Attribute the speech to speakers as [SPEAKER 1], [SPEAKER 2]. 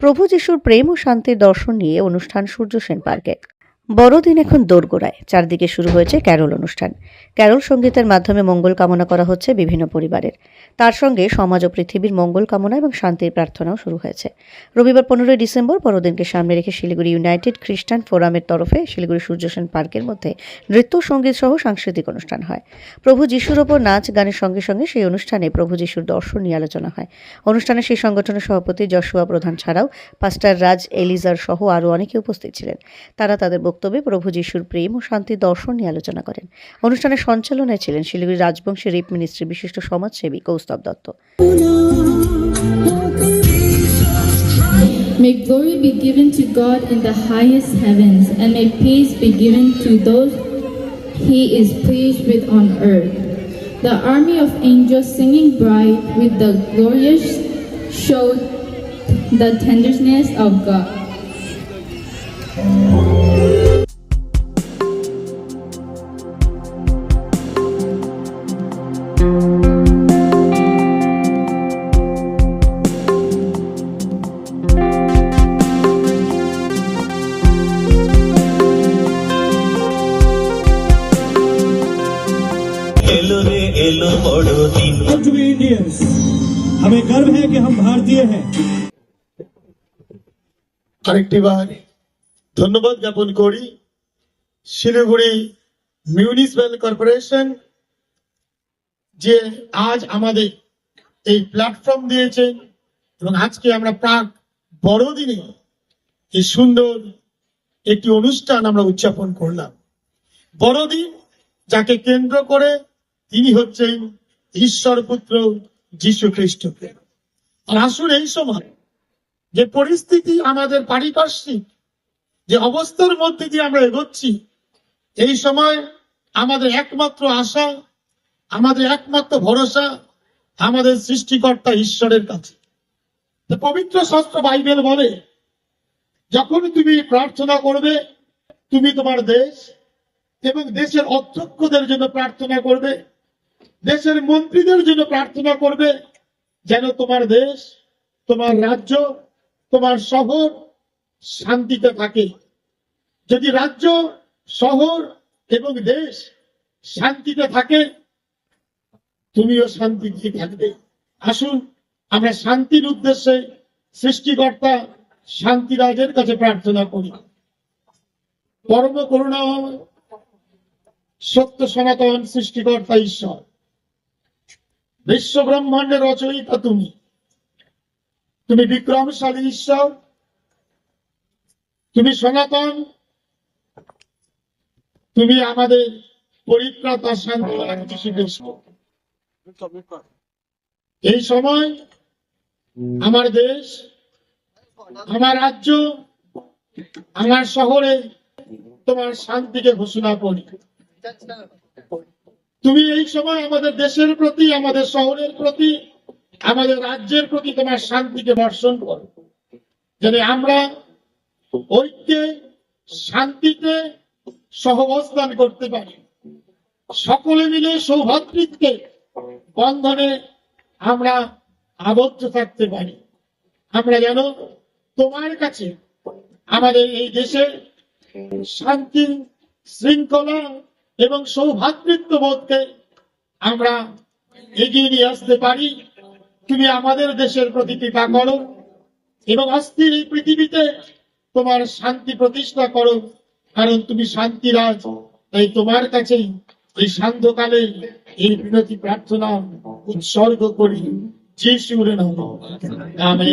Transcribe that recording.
[SPEAKER 1] প্রভু যিশুর প্রেম ও শান্তির দর্শন নিয়ে অনুষ্ঠান সূর্য সেন পার্কে। বড়দিন এখন দোরগোড়ায়। চারদিকে শুরু হয়েছে ক্যারল অনুষ্ঠান। ক্যারল সঙ্গীতের মাধ্যমে মঙ্গল কামনা করা হচ্ছে বিভিন্ন পরিবারের। তার সঙ্গে সমাজ ও পৃথিবীর মঙ্গল কামনা এবং শান্তির প্রার্থনাও শুরু হয়েছে। রবিবার পনেরোই ডিসেম্বর বড়দিনকে সামনে রেখে শিলিগুড়ি ইউনাইটেড খ্রিস্টান ফোরামের তরফে শিলিগুড়ি সূর্য সেন পার্কের মধ্যে নৃত্য সংগীত সহ সাংস্কৃতিক অনুষ্ঠান হয়। প্রভু যিশুর ওপর নাচ গানের সঙ্গে সঙ্গে সেই অনুষ্ঠানে প্রভু যিশুর দর্শন নিয়ে আলোচনা হয়। অনুষ্ঠানে সেই সংগঠনের সভাপতি যশোয়া প্রধান ছাড়াও পাস্টার রাজ এলিজার সহ আরও অনেকে উপস্থিত ছিলেন। তারা তাদের বক্তব্যে প্রভু যিশুর প্রেম ও শান্তি দর্শন নিয়ে আলোচনা করেন অনুষ্ঠানের সঞ্চালনায় ছিলেন শিলিগুড়ি রাজবংশী রিপ মিনিস্ট্রির বিশিষ্ট সমাজসেবী Kaustav Dutta
[SPEAKER 2] May glory be given to God in the highest heavens, and may peace be given to those he is pleased with on earth. The army of angels singing bright with the glorious showed the tenderness of God.
[SPEAKER 3] বড়দিন
[SPEAKER 4] Proud to be Indians. हमें गर्व है कि हम भारतीय हैं
[SPEAKER 5] আরেকটিবার ধন্যবাদ জ্ঞাপন করি শিলিগুড়ি মিউনিসিপ্যাল কর্পোরেশন যে আজ আমাদের এই প্ল্যাটফর্ম দিয়েছে এবং আজকে আমরা প্রাক বড়দিনে এই সুন্দর একটি অনুষ্ঠান আমরা উদযাপন করলাম বড়দিন যাকে কেন্দ্র করে তিনি হচ্ছেন ঈশ্বর পুত্র যীশু খ্রিস্টকে। আর আসুন এই সময় যে পরিস্থিতি আমাদের পারিপার্শ্বিক, যে অবস্থার মধ্যে দিয়ে আমরা এগোচ্ছি, এই সময় আমাদের একমাত্র আশা, আমাদের একমাত্র ভরসা, আমাদের সৃষ্টিকর্তা ঈশ্বরের কাছে। পবিত্র শাস্ত্র বাইবেল বলে, যখন তুমি প্রার্থনা করবে, তুমি তোমার দেশ এবং দেশের অধ্যক্ষদের জন্য প্রার্থনা করবে দেশের মন্ত্রীদের জন্য প্রার্থনা করবে যেন তোমার দেশ, তোমার রাজ্য, তোমার শহর শান্তিতে থাকে। যদি রাজ্য, শহর এবং দেশ শান্তিতে থাকে, তুমিও শান্তিতে থাকবে। আসুন, আমরা শান্তির উদ্দেশ্যে সৃষ্টিকর্তা শান্তিরাজের কাছে প্রার্থনা করি। পরম করুণা সত্য সনাতন সৃষ্টিকর্তা ঈশ্বর। বিশ্ব ব্রহ্মাণ্ডের রচয়িতা তুমি। তুমি বিক্রমশালী ঈশ্বর। তুমি সনাতন। তুমি আমাদের পরিত্রাতা শান্তি। এই সময় আমার দেশ, আমার রাজ্য, আমার শহরে তোমার শান্তিকে ঘোষণা করি। তুমি এই সময় আমাদের দেশের প্রতি, আমাদের শহরের প্রতি, আমাদের রাজ্যের প্রতি তোমার শান্তিকে বর্ষণ করো। যেন আমরা ঐক্যে, শান্তিতে সহবস্থান করতে পারি, সকলে মিলে সৌভাতৃত্বে বন্ধনে আমরা আবদ্ধ থাকতে পারি, আমরা যেন তোমার কাছে আমাদের এই দেশে শান্তি শৃঙ্খলা এবং সৌভাতৃত্ব বোধকে আমরা এগিয়ে নিয়ে আসতে পারি। তুমি আমাদের দেশের প্রতি কৃপা করো এবং অস্থির এই পৃথিবীতে তোমার শান্তি প্রতিষ্ঠা করো, কারণ তুমি শান্তিরাজ। তাই তোমার কাছেই এই সান্ধ্যকালে এই বিনতি প্রার্থনা উৎসর্গ করি। যিশুর নামে